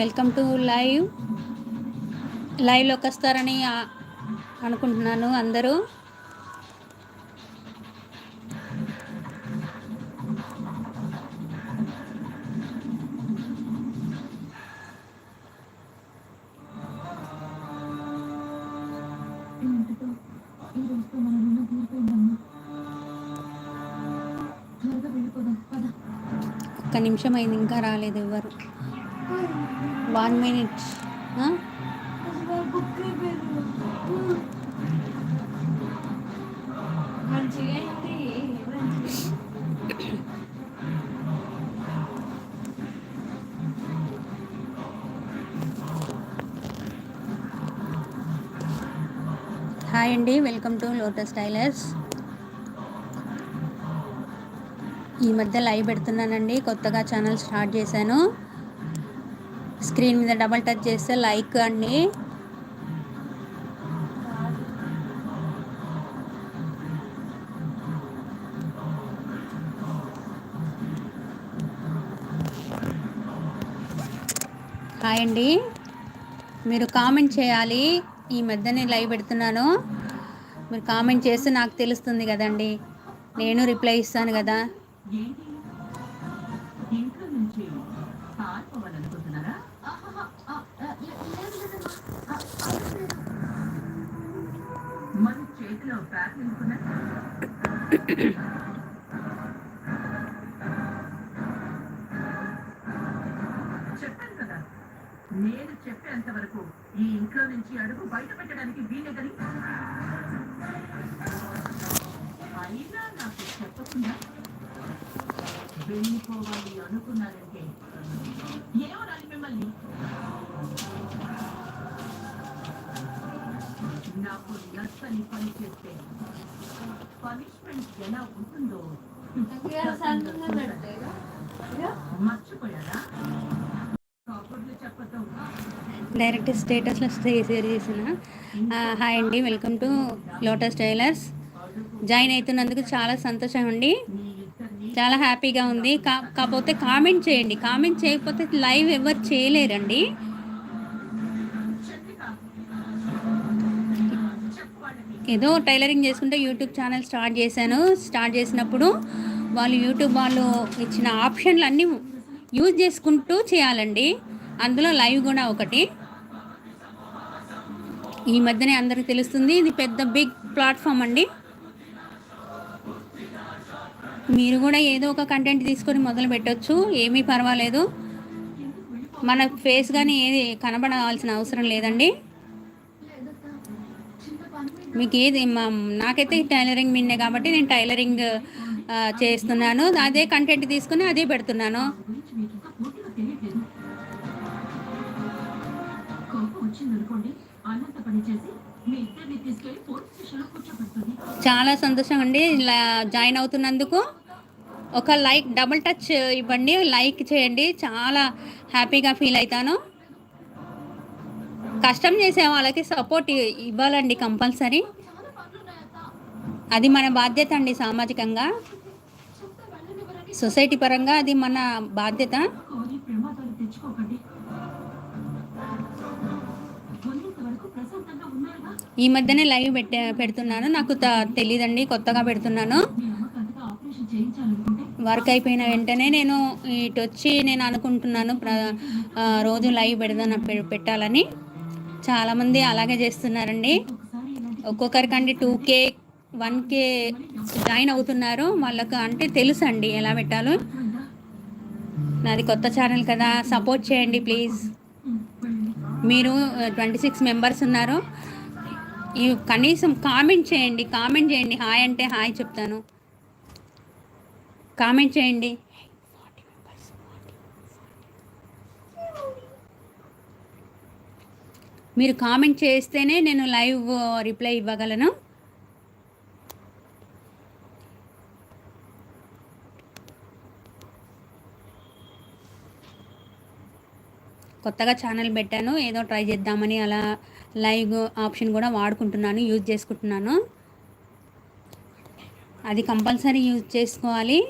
Welcome to live. లైవ్లోకి వస్తారని అనుకుంటున్నాను అందరూ. ఒక్క నిమిషం అయింది ఇంకా రాలేదు ఎవరు. One minute. హాయ్ అండి వెల్కమ్ టు లోటస్ టైలర్స్. ఈ మధ్య లైవ్ పెడుతున్నానండి కొత్తగా ఛానల్ స్టార్ట్ చేశాను. స్క్రీన్ మీద డబల్ టచ్ చేస్తే లైక్ అండి. హాయ్ అండి. మీరు కామెంట్ చేయాలి. ఈ మధ్యనే లైవ్ పెడుతున్నాను. మీరు కామెంట్ చేస్తే నాకు తెలుస్తుంది కదండి. నేను రిప్లై ఇస్తాను కదా. చెప్పాను కదా నేను చెప్పేంత వరకు ఈ ఇంట్లో నుంచి అడుగు బయట పెట్టడానికి వీలేదని అయినా నాకు చెప్పకుండా వెళ్ళిపోవాలి అనుకున్నారని నాకు నచ్చని పని చేస్తే పనిష్మెంట్ ఎలా ఉంటుందో మర్చిపోయారా కబుర్లు చెప్పటం డైరెక్ట్ స్టేటస్లో షేర్ చేసిన. హాయ్ అండి welcome to lotus tailors. Join అవుతున్నందుకు చాలా సంతోషం అండి. చాలా హ్యాపీగా ఉంది. కా కాకపోతే కామెంట్ చేయండి. కామెంట్ చేయకపోతే లైవ్ ఎవరు చేయలేరండి. ఏదో టైలరింగ్ చేసుకుంటే యూట్యూబ్ ఛానల్ స్టార్ట్ చేశాను. స్టార్ట్ చేసినప్పుడు వాళ్ళు యూట్యూబ్ వాళ్ళు ఇచ్చిన ఆప్షన్లు అన్నీ యూజ్ చేసుకుంటూ చేయాలండి. అందులో లైవ్ కూడా ఒకటి. ఈ మధ్యనే అందరికి తెలుస్తుంది. ఇది పెద్ద బిగ్ ప్లాట్ఫామ్ అండి. మీరు కూడా ఏదో ఒక కంటెంట్ తీసుకొని మొదలు పెట్టచ్చు. ఏమీ పర్వాలేదు. మన ఫేస్ కానీ ఏది కనబడాల్సిన అవసరం లేదండి. మీకు ఏది మా నాకైతే టైలరింగ్ మిన్నే కాబట్టి నేను టైలరింగ్ చేస్తున్నాను. అదే కంటెంట్ తీసుకుని అదే పెడుతున్నాను. చాలా సంతోషం అండి జాయిన్ అవుతున్నందుకు. ఒక లైక్ డబుల్ టచ్ ఇవ్వండి లైక్ చేయండి. చాలా హ్యాపీగా ఫీల్ అవుతాను. కష్టం చేసే వాళ్ళకి సపోర్ట్ ఇవ్వాలండి కంపల్సరీ. అది మన బాధ్యత అండి సామాజికంగా. సొసైటీ పరంగా అది మన బాధ్యత. ఈ మధ్యనే లైవ్ పెట్టే పెడుతున్నాను. నాకు తెలియదండి కొత్తగా పెడుతున్నాను. వర్క్ అయిపోయిన వెంటనే నేను ఇటు వచ్చి నేను అనుకుంటున్నాను ప్ర రోజు లైవ్ పెడదాను పె- పెట్టాలని. చాలామంది అలాగే చేస్తున్నారండి. ఒక్కొక్కరికండి two K one K join అవుతున్నారు. వాళ్ళకు అంటే తెలుసు అండి ఎలా పెట్టాలో. నాది కొత్త ఛానల్ కదా సపోర్ట్ చేయండి ప్లీజ్. మీరు ట్వంటీ సిక్స్ మెంబర్స్ ఉన్నారు. కనీసం కామెంట్ చేయండి కామెంట్ చేయండి. హాయ్ అంటే హాయ్ చెప్తాను. కామెంట్ చేయండి. మీరు కామెంట్ చేస్తేనే నేను లైవ్ రిప్లై ఇవ్వగలను. కొత్తగా ఛానల్ పెట్టాను ఏదో ట్రై చేద్దామని అలా లైవ్ ఆప్షన్ కూడా వాడుకుంటున్నాను యూజ్ చేసుకుంటున్నాను. అది కంపల్సరీ యూజ్ చేసుకోవాలి.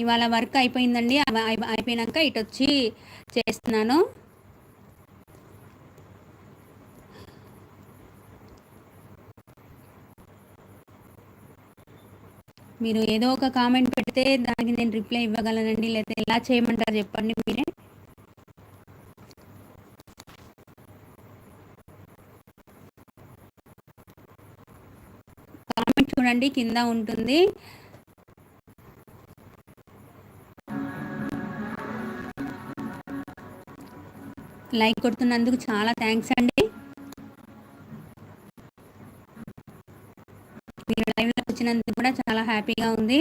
ఇవాళ వర్క్ అయిపోయిందండి. అయిపోయినాక ఇటు వచ్చి చేస్తున్నాను. మీరు ఏదో ఒక కామెంట్ పెడితే దానికి నేను రిప్లై ఇవ్వగలనండి. లేకపోతే ఎలా చేయమంటారు చెప్పండి మీరే. కామెంట్ చూడండి కింద ఉంటుంది. లైక్ కొడుతున్నందుకు చాలా థ్యాంక్స్ అండి. మీరు లైవ్లో వచ్చినందుకు కూడా చాలా హ్యాపీగా ఉంది.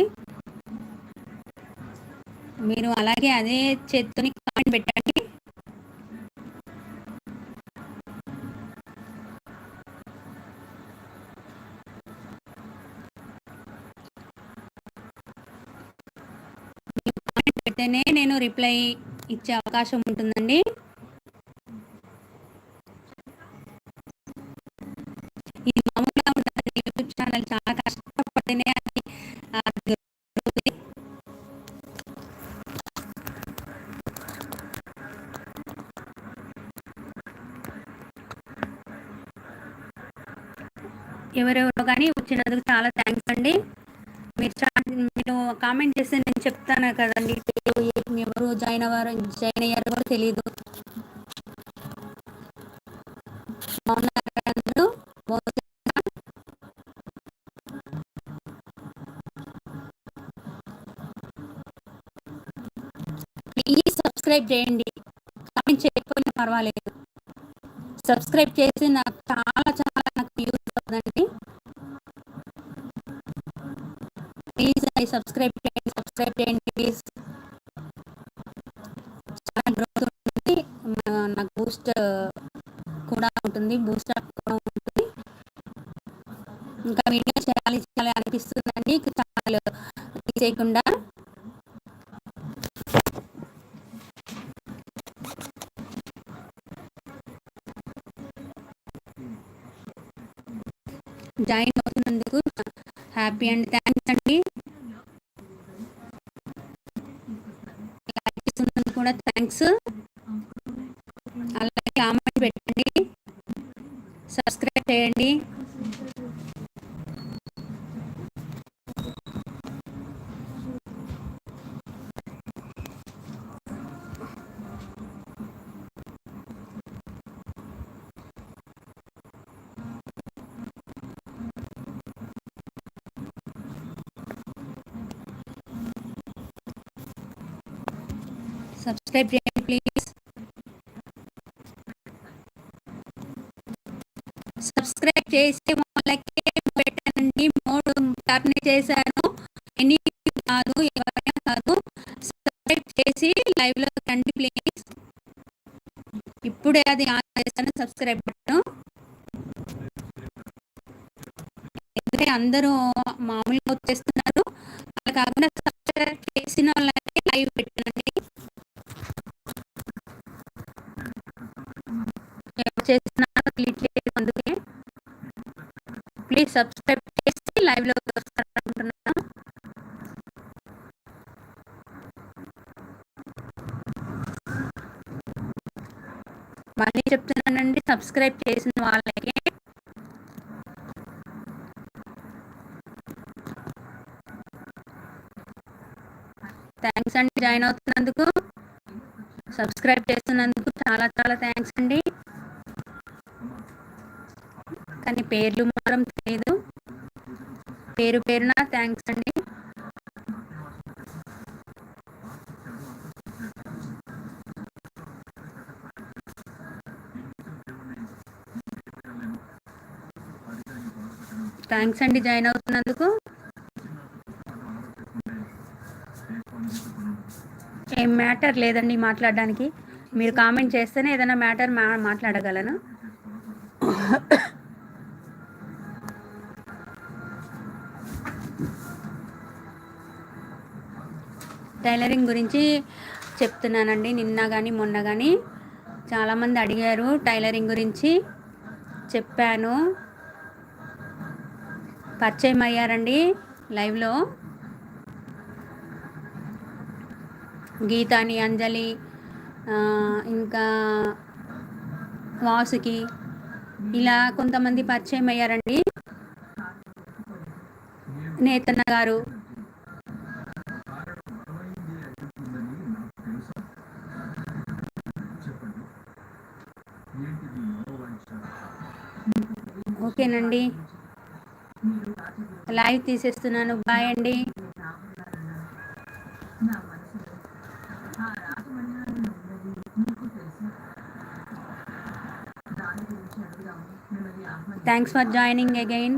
మీరు అలాగే అదే చేత్తోని కామెంట్ పెట్టండి. కామెంట్ పెడితేనే నేను రిప్లై ఇచ్చే అవకాశం ఉంటుందండి. ఎవరెవరో కానీ వచ్చినందుకు చాలా థ్యాంక్స్ అండి. మీరు చా- మీరు కామెంట్ చేస్తే నేను చెప్తాను కదండి. ఎవరు జాయిన్ అవ్వారు జాయిన్ అయ్యారో కూడా తెలియదు ప్లీజ్ సబ్స్క్రైబ్ చేయండి. కామెంట్ చేయకపోయినా పర్వాలేదు. సబ్స్క్రైబ్ చేసి నాకు చాలా చాలా నాకు యూజ్ అవుతుందండి సబ్స్క్రైబ్ చేయండి సబ్స్క్రైబ్ చేయండి ప్లీజ్ చాలా గ్రోత్ ఉంటుంది నాకు బూస్ట్ కూడా ఉంటుంది బూస్ట్ కూడా ఉంటుంది. ఇంకా వీడియో చేయాలి చేయాలి అనిపిస్తుందండి. ఛానల్ తీసేయకుండా. జాయిన్ అవుతున్నందుకు హ్యాపీ అండ్ థ్యాంక్ కూడా అలాగే కామెంట్ పెట్టండి. సబ్స్క్రైబ్ చేయండి. సబ్స్క్రైబ్ చేయండి. ప్లీజ్ సబ్స్క్రైబ్ చేసి వాళ్ళకి పెట్టండి మూడు ట్యాప్ని చేశాను. ఎన్ని కాదు ఎవరైనా కాదు సబ్స్క్రైబ్ చేసి లైవ్లో రండి ప్లీజ్ ఇప్పుడే అది ఆన్ చేస్తాను సబ్స్క్రైబ్ బటన్. ఎందుకంటే అందరూ మామూలుగా వచ్చేస్తున్నారు. అలా కాకుండా సబ్స్క్రైబ్ చేసిన వాళ్ళకి లైవ్ పెట్టండి ఎవరు తెలియట్లేదు అందుకే. ప్లీజ్ సబ్స్క్రైబ్ చేసి లైవ్లో వస్తారనుకుంటున్నాను మళ్ళీ చెప్తున్నానండి సబ్స్క్రైబ్ చేసిన వాళ్ళకి. థ్యాంక్స్ అండి జాయిన్ అవుతున్నందుకు. సబ్స్క్రైబ్ చేస్తున్నందుకు చాలా చాలా థ్యాంక్స్ అండి. పేర్లు మాత్రం తెలియదు పేరు పేరున థ్యాంక్స్ అండి. థ్యాంక్స్ అండి జాయిన్ అవుతున్నందుకు. ఏం మ్యాటర్ లేదండి మాట్లాడడానికి. మీరు కామెంట్ చేస్తేనే ఏదైనా మ్యాటర్ మా మాట్లాడగలను. టైలరింగ్ గురించి చెప్తున్నానండి. నిన్న కానీ మొన్న కానీ చాలామంది అడిగారు టైలరింగ్ గురించి. చెప్పాను. పరిచయం అయ్యారండి లైవ్లో. గీతాని అంజలి ఇంకా వాసుకి ఇలా కొంతమంది పరిచయం అయ్యారండి. నేతన్న గారు. ఓకేనండి. లైవ్ తీసేస్తున్నాను. బాయ్ అండి. థ్యాంక్స్ ఫర్ జాయినింగ్ అగైన్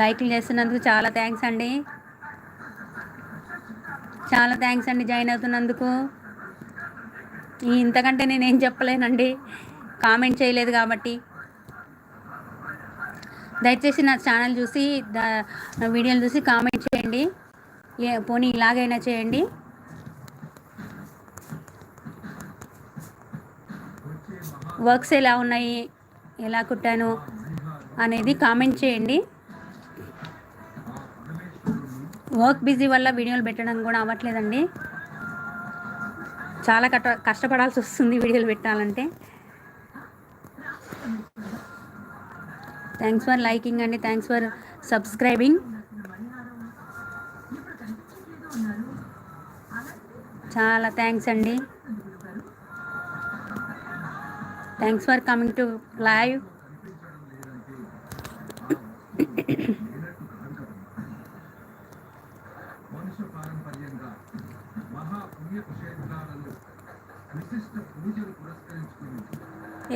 లైక్లు చేస్తున్నందుకు చాలా థ్యాంక్స్ అండి. చాలా థ్యాంక్స్ అండి జాయిన్ అవుతున్నందుకు. ఇంతకంటే నేనేం చెప్పలేనండి. కామెంట్ చేయలేదు కాబట్టి. దయచేసి నా ఛానల్ చూసి వీడియోలు చూసి కామెంట్ చేయండి. ఏ పోనీ ఇలాగైనా చేయండి. వర్క్స్ ఎలా ఉన్నాయి? ఎలా కుట్టాను? అనేది కామెంట్ చేయండి. వర్క్ బిజీ వల్ల వీడియోలు పెట్టడం కూడా అవ్వట్లేదండి. చాలా కట కష్టపడాల్సి వస్తుంది వీడియోలు పెట్టాలంటే. థ్యాంక్స్ ఫర్ లైకింగ్ అండి. థ్యాంక్స్ ఫర్ సబ్స్క్రైబింగ్ చాలా థ్యాంక్స్ అండి. Thanks for coming to live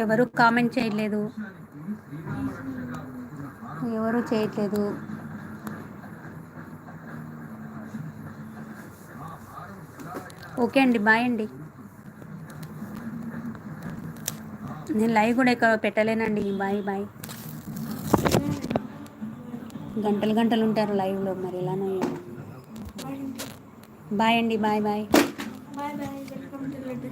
ఎవరు కామెంట్ చేయట్లేదు. ఎవరు చేయట్లేదు. ఓకే అండి బాయ్ అండి. నేను లైవ్ కూడా ఎక్కువ పెట్టలేనండి బాయ్ బాయ్. గంటలు గంటలు ఉంటారు లైవ్లో మరి ఎలానో బాయ్ అండి బాయ్ బాయ్.